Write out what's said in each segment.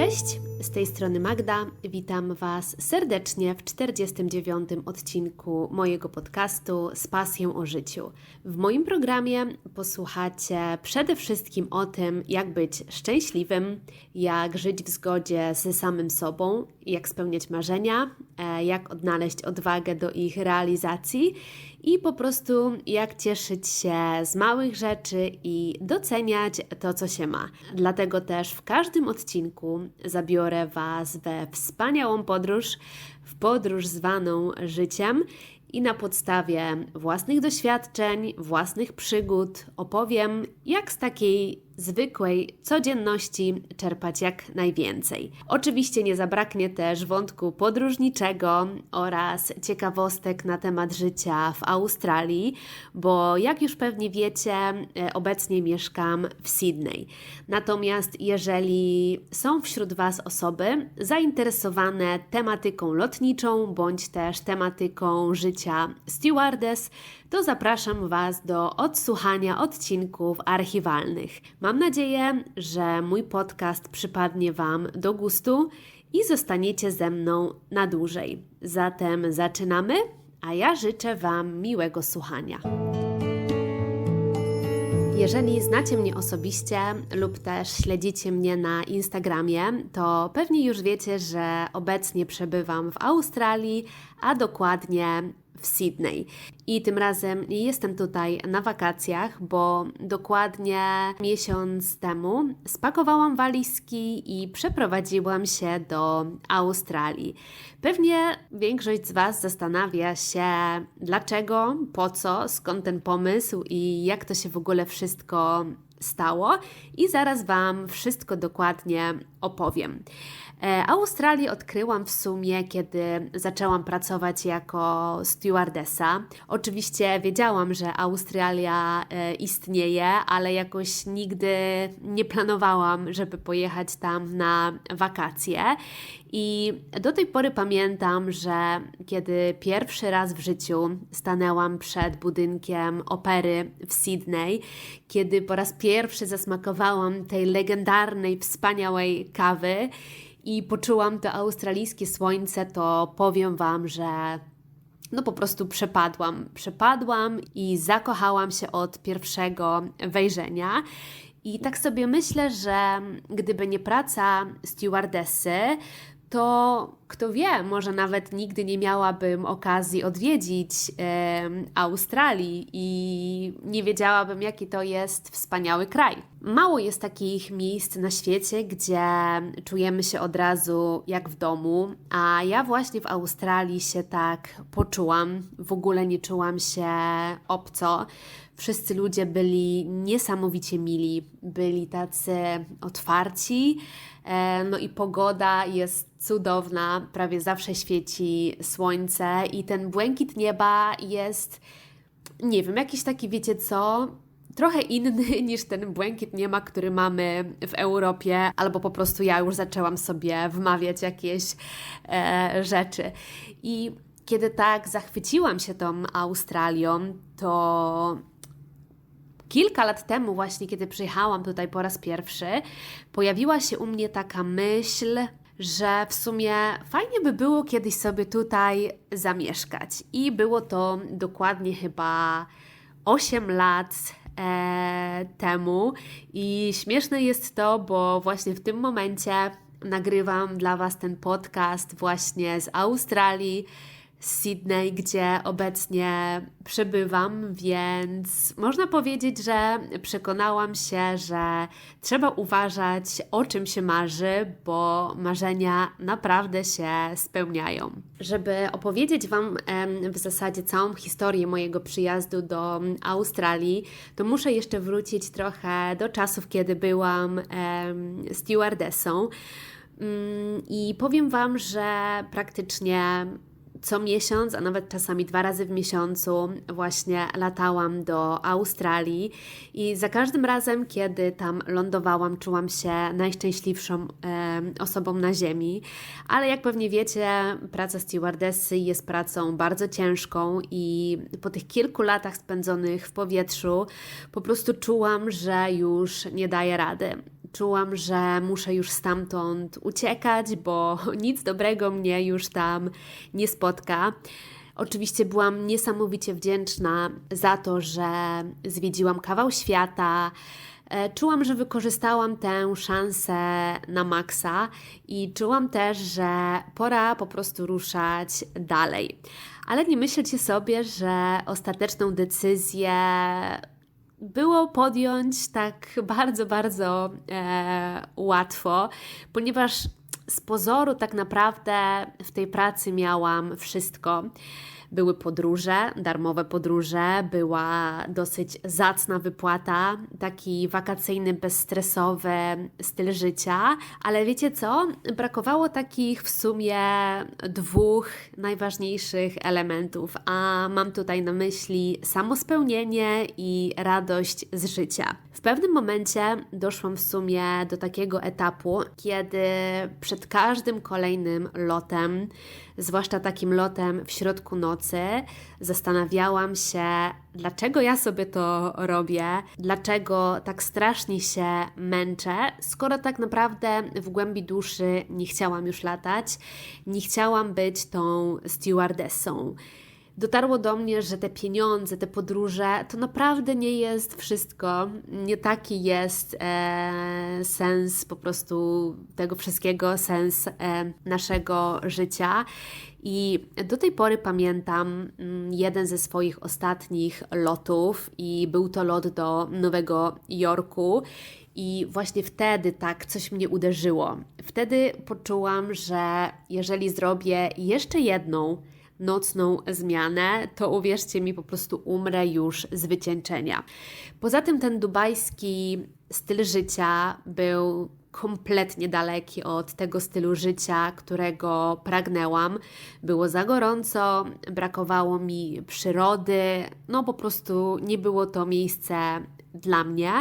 Cześć, z tej strony Magda. Witam Was serdecznie w 49. odcinku mojego podcastu z pasją o życiu. W moim programie posłuchacie przede wszystkim o tym, jak być szczęśliwym, jak żyć w zgodzie ze samym sobą, jak spełniać marzenia, e, jak odnaleźć odwagę do ich realizacji i po prostu jak cieszyć się z małych rzeczy i doceniać to, co się ma. Dlatego też w każdym odcinku zabiorę Was we wspaniałą podróż, w podróż zwaną życiem i na podstawie własnych doświadczeń, własnych przygód opowiem, jak z takiej zwykłej codzienności czerpać jak najwięcej. Oczywiście nie zabraknie też wątku podróżniczego oraz ciekawostek na temat życia w Australii, bo jak już pewnie wiecie, e, obecnie mieszkam w Sydney. Natomiast jeżeli są wśród Was osoby zainteresowane tematyką lotniczą bądź też tematyką życia stewardess, to zapraszam Was do odsłuchania odcinków archiwalnych. Mam nadzieję, że mój podcast przypadnie Wam do gustu i zostaniecie ze mną na dłużej. Zatem zaczynamy, a ja życzę Wam miłego słuchania. Jeżeli znacie mnie osobiście lub też śledzicie mnie na Instagramie, to pewnie już wiecie, że obecnie przebywam w Australii, a dokładnie w Sydney. I tym razem jestem tutaj na wakacjach, bo dokładnie miesiąc temu spakowałam walizki i przeprowadziłam się do Australii. Pewnie większość z Was zastanawia się, dlaczego, po co, skąd ten pomysł i jak to się w ogóle wszystko stało, i zaraz Wam wszystko dokładnie opowiem. E, Australię odkryłam w sumie, kiedy zaczęłam pracować jako stewardessa. Oczywiście wiedziałam, że Australia e, istnieje, ale jakoś nigdy nie planowałam, żeby pojechać tam na wakacje. I do tej pory pamiętam, że kiedy pierwszy raz w życiu stanęłam przed budynkiem opery w Sydney, kiedy po raz pierwszy zasmakowałam tej legendarnej, wspaniałej kawy, i poczułam to australijskie słońce, to powiem Wam, że no po prostu przepadłam. Przepadłam i zakochałam się od pierwszego wejrzenia. I tak sobie myślę, że gdyby nie praca stewardessy, to kto wie, może nawet nigdy nie miałabym okazji odwiedzić Australii i nie wiedziałabym, jaki to jest wspaniały kraj. Mało jest takich miejsc na świecie, gdzie czujemy się od razu jak w domu, a ja właśnie w Australii się tak poczułam. W ogóle nie czułam się obco. Wszyscy ludzie byli niesamowicie mili, byli tacy otwarci. E, no i pogoda jest cudowna, prawie zawsze świeci słońce i ten błękit nieba jest, nie wiem, jakiś taki, wiecie co, trochę inny niż ten błękit nieba, który mamy w Europie, albo po prostu ja już zaczęłam sobie wmawiać jakieś e, rzeczy. I kiedy tak zachwyciłam się tą Australią, to Kilka lat temu, właśnie kiedy przyjechałam tutaj po raz pierwszy, pojawiła się u mnie taka myśl, że w sumie fajnie by było kiedyś sobie tutaj zamieszkać. I było to dokładnie chyba 8 lat e, temu. I śmieszne jest to, bo właśnie w tym momencie nagrywam dla Was ten podcast właśnie z Australii Sydney, gdzie obecnie przebywam, więc można powiedzieć, że przekonałam się, że trzeba uważać, o czym się marzy, bo marzenia naprawdę się spełniają. Żeby opowiedzieć Wam w zasadzie całą historię mojego przyjazdu do Australii, to muszę jeszcze wrócić trochę do czasów, kiedy byłam stewardessą. Mm, I powiem Wam, że praktycznie co miesiąc, a nawet czasami dwa razy w miesiącu właśnie latałam do Australii i za każdym razem, kiedy tam lądowałam, czułam się najszczęśliwszą e, osobą na ziemi. Ale jak pewnie wiecie, praca stewardessy jest pracą bardzo ciężką i po tych kilku latach spędzonych w powietrzu po prostu czułam, że już nie daję rady czułam, że muszę już stamtąd uciekać, bo nic dobrego mnie już tam nie spotka. Oczywiście byłam niesamowicie wdzięczna za to, że zwiedziłam kawał świata. E, czułam, że wykorzystałam tę szansę na maksa i czułam też, że pora po prostu ruszać dalej. Ale nie myślcie sobie, że ostateczną decyzję było podjąć tak bardzo, bardzo e, łatwo, ponieważ z pozoru tak naprawdę w tej pracy miałam wszystko. Były podróże, darmowe podróże, była dosyć zacna wypłata, taki wakacyjny, bezstresowy styl życia, ale wiecie co? Brakowało takich w sumie dwóch najważniejszych elementów, a mam tutaj na myśli samospełnienie i radość z życia. W pewnym momencie doszłam w sumie do takiego etapu, kiedy przed każdym kolejnym lotem, zwłaszcza takim lotem w środku nocy, zastanawiałam się, dlaczego ja sobie to robię, dlaczego tak strasznie się męczę, skoro tak naprawdę w głębi duszy nie chciałam już latać, nie chciałam być tą stewardessą dotarło do mnie, że te pieniądze, te podróże to naprawdę nie jest wszystko. Nie taki jest e, sens po prostu tego wszystkiego, sens e, naszego życia. I do tej pory pamiętam mm, jeden ze swoich ostatnich lotów, i był to lot do Nowego Jorku. I właśnie wtedy tak coś mnie uderzyło. Wtedy poczułam, że jeżeli zrobię jeszcze jedną nocną zmianę, to uwierzcie mi, po prostu umrę już z wycieńczenia. Poza tym ten dubajski styl życia był kompletnie daleki od tego stylu życia, którego pragnęłam. Było za gorąco, brakowało mi przyrody, no po prostu nie było to miejsce dla mnie.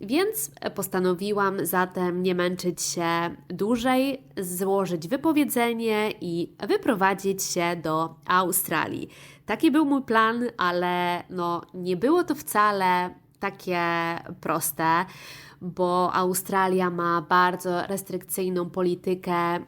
Więc postanowiłam zatem nie męczyć się dłużej, złożyć wypowiedzenie i wyprowadzić się do Australii. Taki był mój plan, ale no, nie było to wcale takie proste, bo Australia ma bardzo restrykcyjną politykę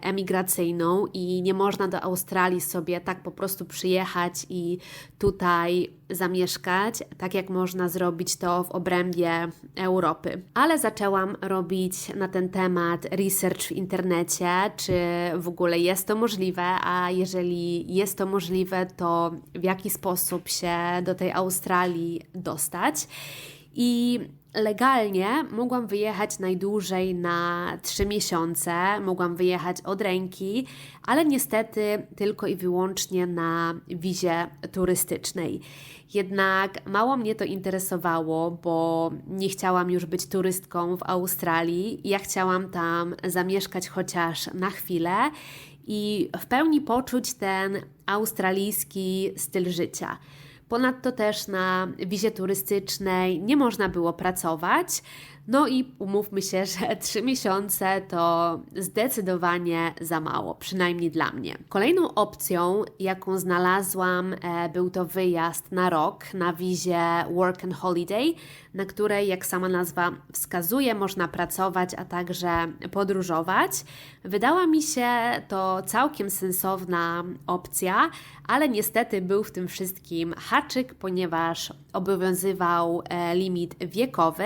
emigracyjną i nie można do Australii sobie tak po prostu przyjechać i tutaj zamieszkać, tak jak można zrobić to w obrębie Europy. Ale zaczęłam robić na ten temat research w internecie, czy w ogóle jest to możliwe, a jeżeli jest to możliwe, to w jaki sposób się do tej Australii dostać. I legalnie mogłam wyjechać najdłużej na 3 miesiące, mogłam wyjechać od ręki, ale niestety tylko i wyłącznie na wizie turystycznej. Jednak mało mnie to interesowało, bo nie chciałam już być turystką w Australii. Ja chciałam tam zamieszkać chociaż na chwilę i w pełni poczuć ten australijski styl życia. Ponadto też na wizie turystycznej nie można było pracować. No i umówmy się, że trzy miesiące to zdecydowanie za mało, przynajmniej dla mnie. Kolejną opcją, jaką znalazłam, e, był to wyjazd na rok na wizie Work and Holiday, na której, jak sama nazwa wskazuje, można pracować, a także podróżować. Wydała mi się to całkiem sensowna opcja, ale niestety był w tym wszystkim haczyk, ponieważ obowiązywał e, limit wiekowy,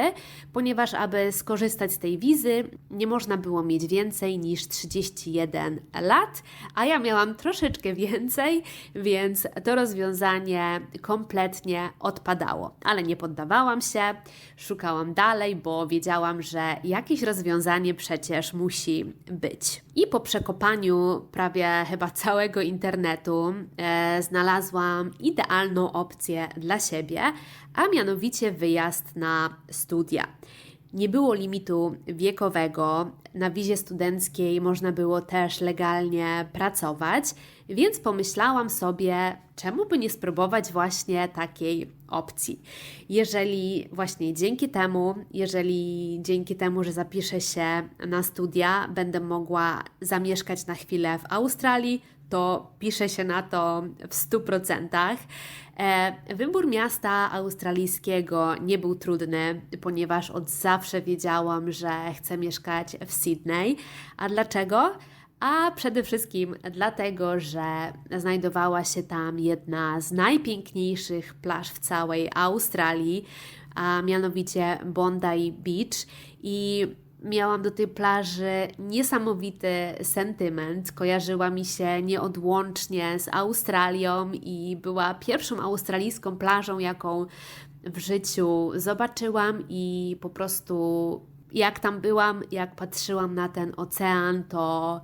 ponieważ aby skorzystać z tej wizy nie można było mieć więcej niż 31 lat, a ja miałam troszeczkę więcej, więc to rozwiązanie kompletnie odpadało. Ale nie poddawałam się, szukałam dalej, bo wiedziałam, że jakieś rozwiązanie przecież musi być. I po przekopaniu prawie chyba całego internetu e, znalazłam idealną opcję dla siebie, a mianowicie wyjazd na studia. Nie było limitu wiekowego, na wizie studenckiej można było też legalnie pracować, więc pomyślałam sobie, czemu by nie spróbować właśnie takiej opcji. Jeżeli właśnie dzięki temu, jeżeli dzięki temu, że zapiszę się na studia, będę mogła zamieszkać na chwilę w Australii, to pisze się na to w 100%. E, wybór miasta australijskiego nie był trudny, ponieważ od zawsze wiedziałam, że chcę mieszkać w Sydney. A dlaczego? A przede wszystkim dlatego, że znajdowała się tam jedna z najpiękniejszych plaż w całej Australii, a mianowicie Bondi Beach. I miałam do tej plaży niesamowity sentyment. Kojarzyła mi się nieodłącznie z Australią i była pierwszą australijską plażą, jaką w życiu zobaczyłam i po prostu jak tam byłam, jak patrzyłam na ten ocean, to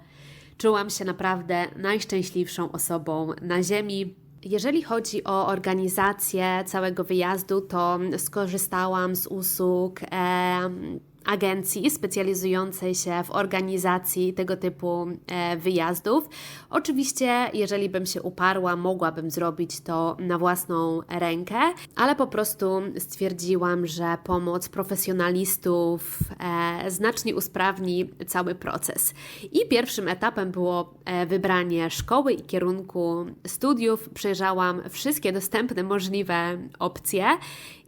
czułam się naprawdę najszczęśliwszą osobą na Ziemi. Jeżeli chodzi o organizację całego wyjazdu, to skorzystałam z usług. E, agencji specjalizującej się w organizacji tego typu e, wyjazdów. Oczywiście, jeżeli bym się uparła, mogłabym zrobić to na własną rękę, ale po prostu stwierdziłam, że pomoc profesjonalistów e, znacznie usprawni cały proces. I pierwszym etapem było e, wybranie szkoły i kierunku studiów. Przejrzałam wszystkie dostępne możliwe opcje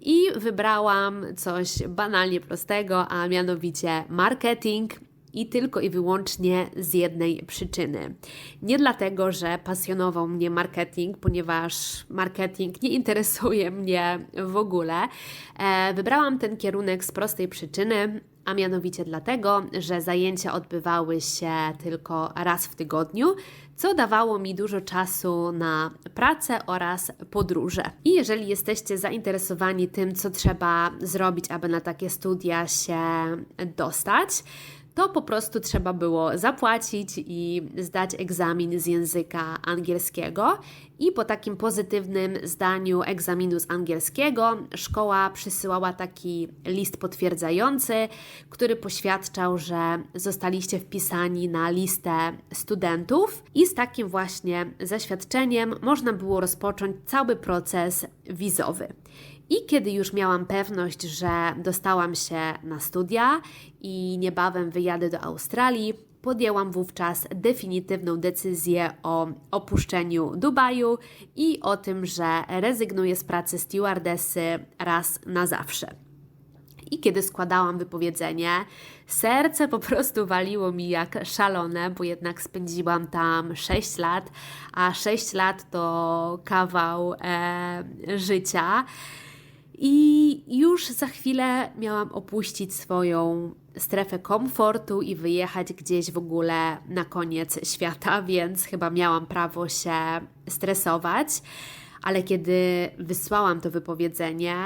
i wybrałam coś banalnie prostego, a mianowicie marketing i tylko i wyłącznie z jednej przyczyny. Nie dlatego, że pasjonował mnie marketing, ponieważ marketing nie interesuje mnie w ogóle. E, wybrałam ten kierunek z prostej przyczyny, a mianowicie dlatego, że zajęcia odbywały się tylko raz w tygodniu, co dawało mi dużo czasu na pracę oraz podróże. I jeżeli jesteście zainteresowani tym, co trzeba zrobić, aby na takie studia się dostać, to po prostu trzeba było zapłacić i zdać egzamin z języka angielskiego. I po takim pozytywnym zdaniu egzaminu z angielskiego, szkoła przysyłała taki list potwierdzający, który poświadczał, że zostaliście wpisani na listę studentów, i z takim właśnie zaświadczeniem można było rozpocząć cały proces wizowy. I kiedy już miałam pewność, że dostałam się na studia i niebawem wyjadę do Australii, podjęłam wówczas definitywną decyzję o opuszczeniu Dubaju i o tym, że rezygnuję z pracy stewardessy raz na zawsze. I kiedy składałam wypowiedzenie, serce po prostu waliło mi jak szalone, bo jednak spędziłam tam 6 lat, a 6 lat to kawał e, życia. I już za chwilę miałam opuścić swoją strefę komfortu i wyjechać gdzieś w ogóle na koniec świata, więc chyba miałam prawo się stresować. Ale kiedy wysłałam to wypowiedzenie,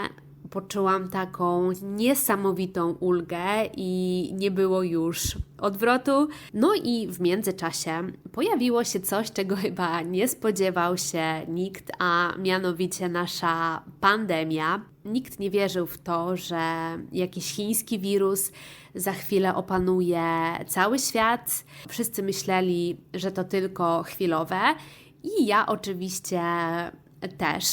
poczułam taką niesamowitą ulgę i nie było już odwrotu. No i w międzyczasie pojawiło się coś, czego chyba nie spodziewał się nikt, a mianowicie nasza pandemia. Nikt nie wierzył w to, że jakiś chiński wirus za chwilę opanuje cały świat. Wszyscy myśleli, że to tylko chwilowe i ja oczywiście też,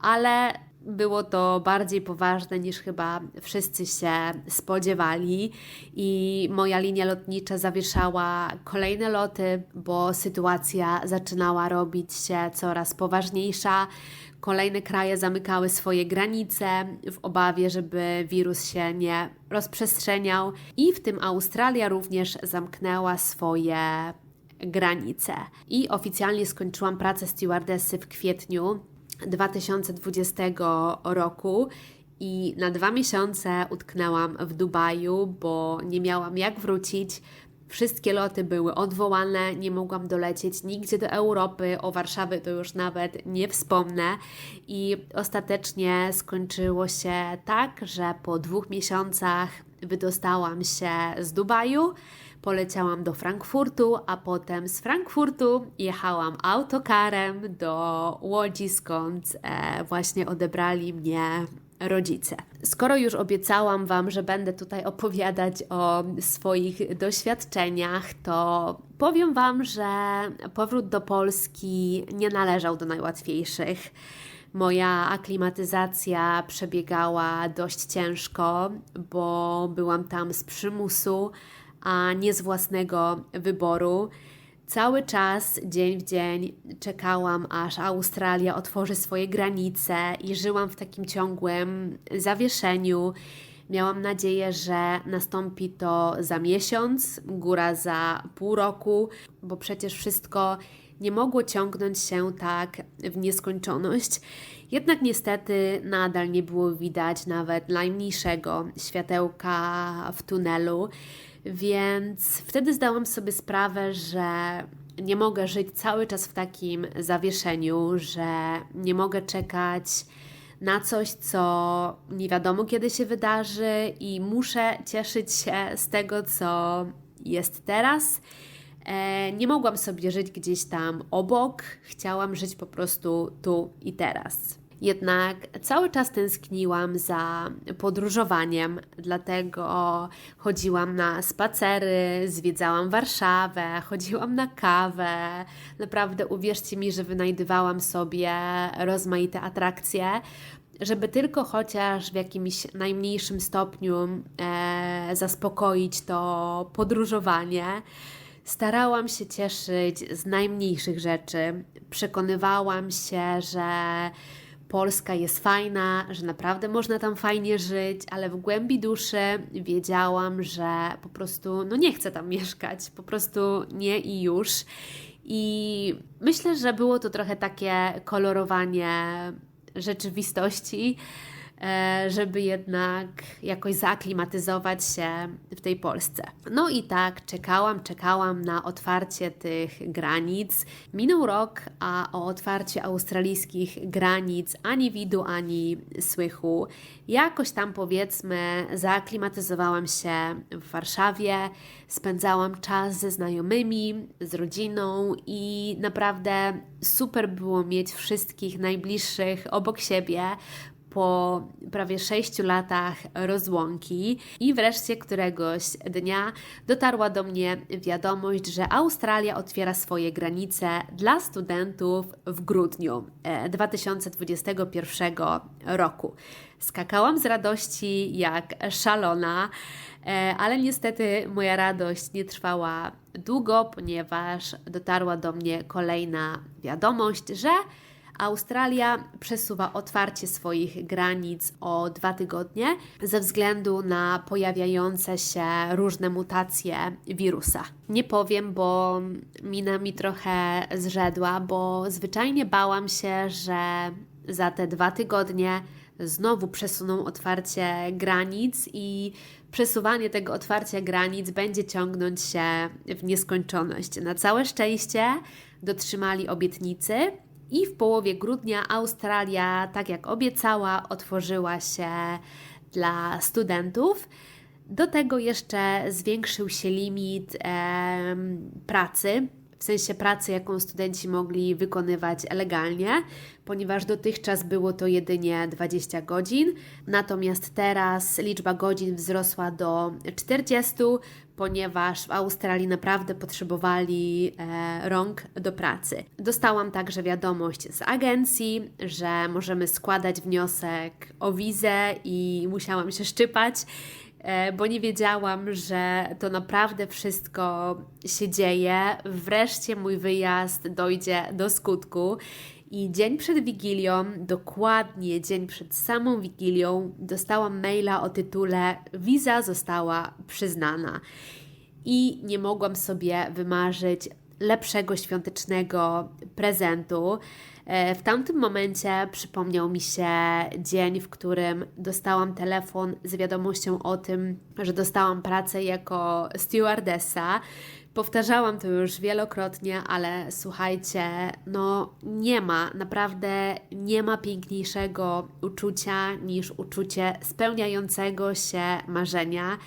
ale było to bardziej poważne niż chyba wszyscy się spodziewali i moja linia lotnicza zawieszała kolejne loty, bo sytuacja zaczynała robić się coraz poważniejsza. Kolejne kraje zamykały swoje granice w obawie, żeby wirus się nie rozprzestrzeniał, i w tym Australia również zamknęła swoje granice. I oficjalnie skończyłam pracę stewardessy w kwietniu 2020 roku i na dwa miesiące utknęłam w Dubaju, bo nie miałam jak wrócić. Wszystkie loty były odwołane, nie mogłam dolecieć nigdzie do Europy, o Warszawie to już nawet nie wspomnę. I ostatecznie skończyło się tak, że po dwóch miesiącach wydostałam się z Dubaju poleciałam do Frankfurtu, a potem z Frankfurtu jechałam autokarem do Łodzi, skąd e, właśnie odebrali mnie rodzice. Skoro już obiecałam Wam, że będę tutaj opowiadać o swoich doświadczeniach, to powiem Wam, że powrót do Polski nie należał do najłatwiejszych. Moja aklimatyzacja przebiegała dość ciężko, bo byłam tam z przymusu a nie z własnego wyboru, Cały czas, dzień w dzień, czekałam, aż Australia otworzy swoje granice i żyłam w takim ciągłym zawieszeniu. Miałam nadzieję, że nastąpi to za miesiąc, góra za pół roku, bo przecież wszystko nie mogło ciągnąć się tak w nieskończoność. Jednak niestety nadal nie było widać nawet najmniejszego światełka w tunelu, więc wtedy zdałam sobie sprawę, że nie mogę żyć cały czas w takim zawieszeniu, że nie mogę czekać na coś, co nie wiadomo kiedy się wydarzy i muszę cieszyć się z tego, co jest teraz. E, nie mogłam sobie żyć gdzieś tam obok, chciałam żyć po prostu tu i teraz. Jednak cały czas tęskniłam za podróżowaniem, dlatego chodziłam na spacery, zwiedzałam Warszawę, chodziłam na kawę. Naprawdę uwierzcie mi, że wynajdywałam sobie rozmaite atrakcje, żeby tylko chociaż w jakimś najmniejszym stopniu e, zaspokoić to podróżowanie. Starałam się cieszyć z najmniejszych rzeczy. Przekonywałam się, że Polska jest fajna, że naprawdę można tam fajnie żyć, ale w głębi duszy wiedziałam, że po prostu no nie chcę tam mieszkać, po prostu nie i już. I myślę, że było to trochę takie kolorowanie rzeczywistości, żeby jednak jakoś zaaklimatyzować się w tej Polsce. No i tak czekałam, czekałam na otwarcie tych granic. Minął rok, a o otwarciu australijskich granic ani widu, ani słychu. Jakoś tam powiedzmy zaaklimatyzowałam się w Warszawie, spędzałam czas ze znajomymi, z rodziną i naprawdę super było mieć wszystkich najbliższych obok siebie, po prawie sześciu latach rozłąki i wreszcie któregoś dnia dotarła do mnie wiadomość, że Australia otwiera swoje granice dla studentów w grudniu 2021 e, roku. Skakałam z radości jak szalona, e, ale niestety moja radość nie trwała długo, ponieważ dotarła do mnie kolejna wiadomość, że Australia przesuwa otwarcie swoich granic o dwa tygodnie ze względu na pojawiające się różne mutacje wirusa. Nie powiem, bo mina mi trochę zrzedła, bo zwyczajnie bałam się, że za te dwa tygodnie znowu przesuną otwarcie granic i przesuwanie tego otwarcia granic będzie ciągnąć się w nieskończoność. Na całe szczęście dotrzymali obietnicy i w połowie grudnia Australia, tak jak obiecała, otworzyła się dla studentów. Do tego jeszcze zwiększył się limit e, pracy, w sensie pracy, jaką studenci mogli wykonywać legalnie, ponieważ dotychczas było to jedynie 20 godzin, natomiast teraz liczba godzin wzrosła do 40, ponieważ w Australii naprawdę potrzebowali e, rąk do pracy. Dostałam także wiadomość z agencji, że możemy składać wniosek o wizę i musiałam się szczypać e, bo nie wiedziałam, że to naprawdę wszystko się dzieje. Wreszcie mój wyjazd dojdzie do skutku. I dzień przed Wigilią, dokładnie dzień przed samą Wigilią, dostałam maila o tytule Wiza została przyznana. I nie mogłam sobie wymarzyć lepszego świątecznego prezentu. E, w tamtym momencie przypomniał mi się dzień, w którym dostałam telefon z wiadomością o tym, że dostałam pracę jako stewardessa Powtarzałam to już wielokrotnie, ale słuchajcie, no nie ma, naprawdę nie ma piękniejszego uczucia niż uczucie spełniającego się marzenia.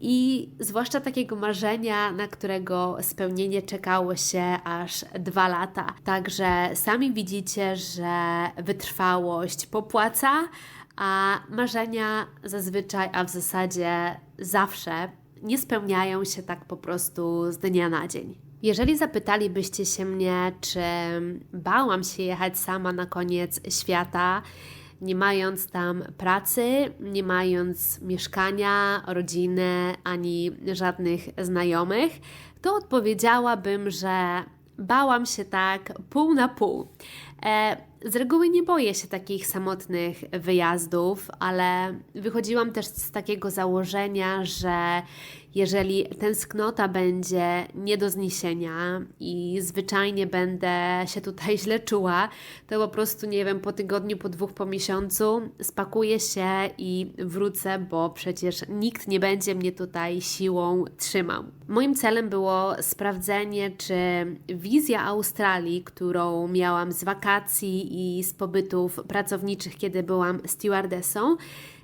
I zwłaszcza takiego marzenia, na którego spełnienie czekało się aż dwa lata. Także sami widzicie, że wytrwałość popłaca, a marzenia zazwyczaj, a w zasadzie zawsze nie spełniają się tak po prostu z dnia na dzień. Jeżeli zapytalibyście się mnie, czy bałam się jechać sama na koniec świata, nie mając tam pracy, nie mając mieszkania, rodziny ani żadnych znajomych, to odpowiedziałabym, że bałam się tak pół na pół. E, z reguły nie boję się takich samotnych wyjazdów, ale wychodziłam też z takiego założenia, że jeżeli tęsknota będzie nie do zniesienia i zwyczajnie będę się tutaj źle czuła, to po prostu, nie wiem, po tygodniu, po dwóch, po miesiącu spakuję się i wrócę, bo przecież nikt nie będzie mnie tutaj siłą trzymał. Moim celem było sprawdzenie, czy wizja Australii, którą miałam z wakacji i z pobytów pracowniczych, kiedy byłam stewardessą,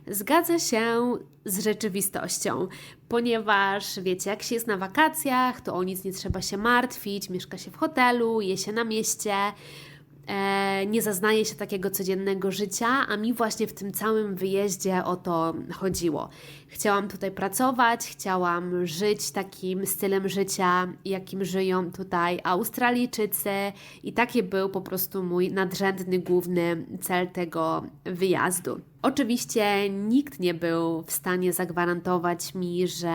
zgadza się z rzeczywistością, ponieważ wiecie, jak się jest na wakacjach, to o nic nie trzeba się martwić, mieszka się w hotelu, je się na mieście, nie zaznaje się takiego codziennego życia, a mi właśnie w tym całym wyjeździe o to chodziło. Chciałam tutaj pracować, chciałam żyć takim stylem życia, jakim żyją tutaj Australijczycy, i taki był po prostu mój nadrzędny, główny cel tego wyjazdu. Oczywiście nikt nie był w stanie zagwarantować mi, że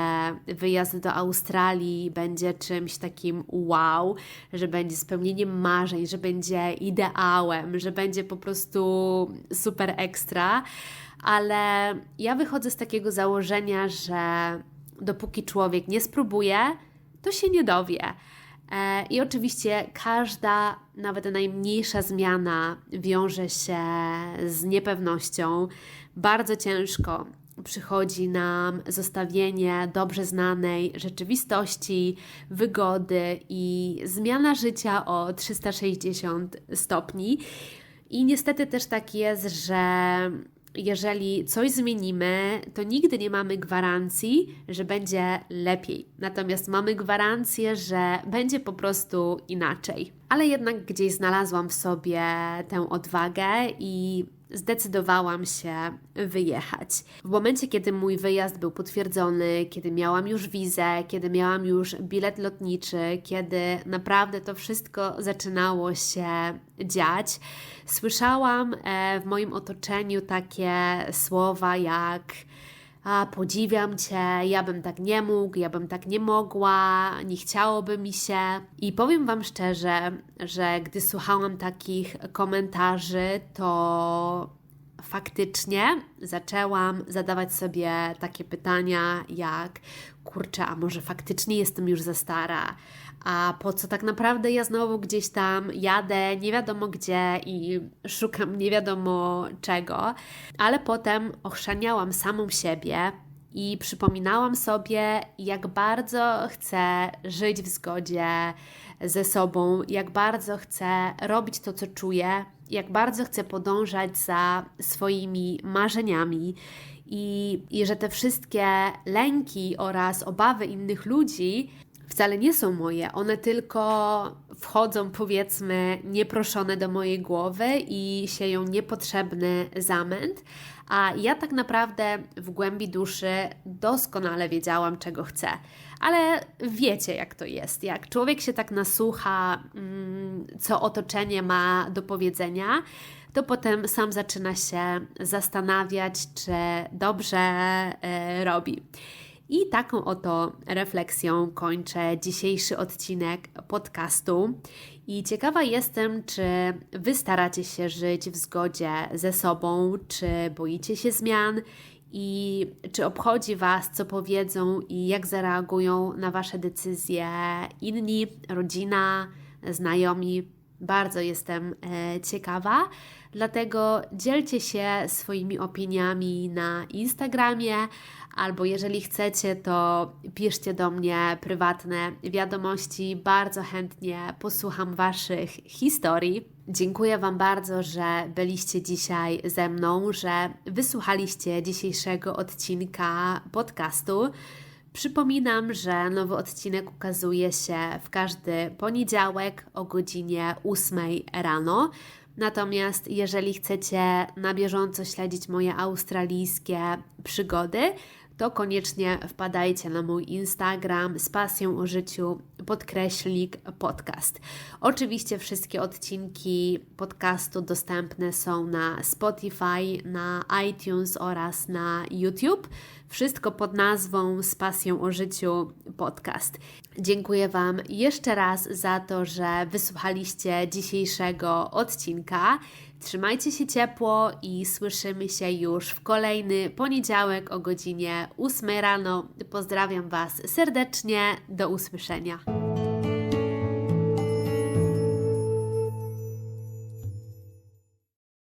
wyjazd do Australii będzie czymś takim wow, że będzie spełnieniem marzeń, że będzie ideałem, że będzie po prostu super ekstra, ale ja wychodzę z takiego założenia, że dopóki człowiek nie spróbuje, to się nie dowie. E, I oczywiście każda, nawet najmniejsza zmiana wiąże się z niepewnością. Bardzo ciężko przychodzi nam zostawienie dobrze znanej rzeczywistości, wygody i zmiana życia o 360 stopni. I niestety też tak jest, że jeżeli coś zmienimy, to nigdy nie mamy gwarancji, że będzie lepiej. Natomiast mamy gwarancję, że będzie po prostu inaczej. Ale jednak gdzieś znalazłam w sobie tę odwagę i zdecydowałam się wyjechać. W momencie, kiedy mój wyjazd był potwierdzony, kiedy miałam już wizę, kiedy miałam już bilet lotniczy, kiedy naprawdę to wszystko zaczynało się dziać, słyszałam e, w moim otoczeniu takie słowa jak a podziwiam Cię, ja bym tak nie mógł, ja bym tak nie mogła, nie chciałoby mi się. I powiem Wam szczerze, że gdy słuchałam takich komentarzy, to faktycznie zaczęłam zadawać sobie takie pytania jak kurczę, a może faktycznie jestem już za stara, a po co tak naprawdę ja znowu gdzieś tam jadę, nie wiadomo gdzie i szukam nie wiadomo czego, ale potem ochrzaniałam samą siebie i przypominałam sobie, jak bardzo chcę żyć w zgodzie ze sobą, jak bardzo chcę robić to, co czuję, jak bardzo chcę podążać za swoimi marzeniami. I, I że te wszystkie lęki oraz obawy innych ludzi wcale nie są moje. One tylko wchodzą, powiedzmy, nieproszone do mojej głowy i sieją niepotrzebny zamęt. A ja tak naprawdę w głębi duszy doskonale wiedziałam, czego chcę. Ale wiecie, jak to jest. Jak człowiek się tak nasłucha, mm, co otoczenie ma do powiedzenia, to potem sam zaczyna się zastanawiać, czy dobrze e, robi. I taką oto refleksją kończę dzisiejszy odcinek podcastu. I ciekawa jestem, czy Wy staracie się żyć w zgodzie ze sobą, czy boicie się zmian i czy obchodzi Was, co powiedzą i jak zareagują na Wasze decyzje inni, rodzina, znajomi. Bardzo jestem e, ciekawa. Dlatego dzielcie się swoimi opiniami na Instagramie, albo jeżeli chcecie, to piszcie do mnie prywatne wiadomości. Bardzo chętnie posłucham Waszych historii. Dziękuję Wam bardzo, że byliście dzisiaj ze mną, że wysłuchaliście dzisiejszego odcinka podcastu. Przypominam, że nowy odcinek ukazuje się w każdy poniedziałek o godzinie 8 rano. Natomiast jeżeli chcecie na bieżąco śledzić moje australijskie przygody, to koniecznie wpadajcie na mój Instagram z pasją o życiu podkreślik podcast. Oczywiście wszystkie odcinki podcastu dostępne są na Spotify, na iTunes oraz na YouTube. Wszystko pod nazwą Z pasją o życiu podcast. Dziękuję Wam jeszcze raz za to, że wysłuchaliście dzisiejszego odcinka. Trzymajcie się ciepło i słyszymy się już w kolejny poniedziałek o godzinie 8 rano. Pozdrawiam Was serdecznie. Do usłyszenia.